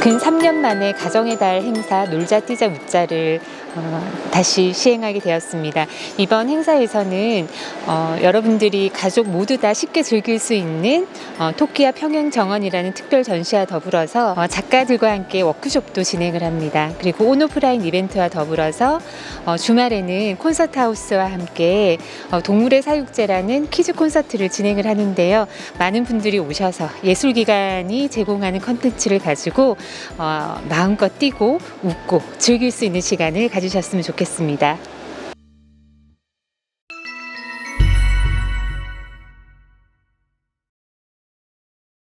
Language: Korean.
근 3년 만에 가정의 달 행사 놀자 뛰자 웃자를 어, 다시 시행하게 되었습니다. 이번 행사에서는 어, 여러분들이 가족 모두 다 쉽게 즐길 수 있는 어, 토끼와 평행 정원이라는 특별 전시와 더불어서 어, 작가들과 함께 워크숍도 진행을 합니다. 그리고 온오프라인 이벤트와 더불어서 어, 주말에는 콘서트 하우스와 함께 어, 동물의 사육제라는 퀴즈 콘서트를 진행을 하는데요. 많은 분들이 오셔서 예술기관이 제공하는 컨텐츠를 가지고 어, 마음껏 뛰고 웃고 즐길 수 있는 시간을 가지셨으면 좋겠습니다.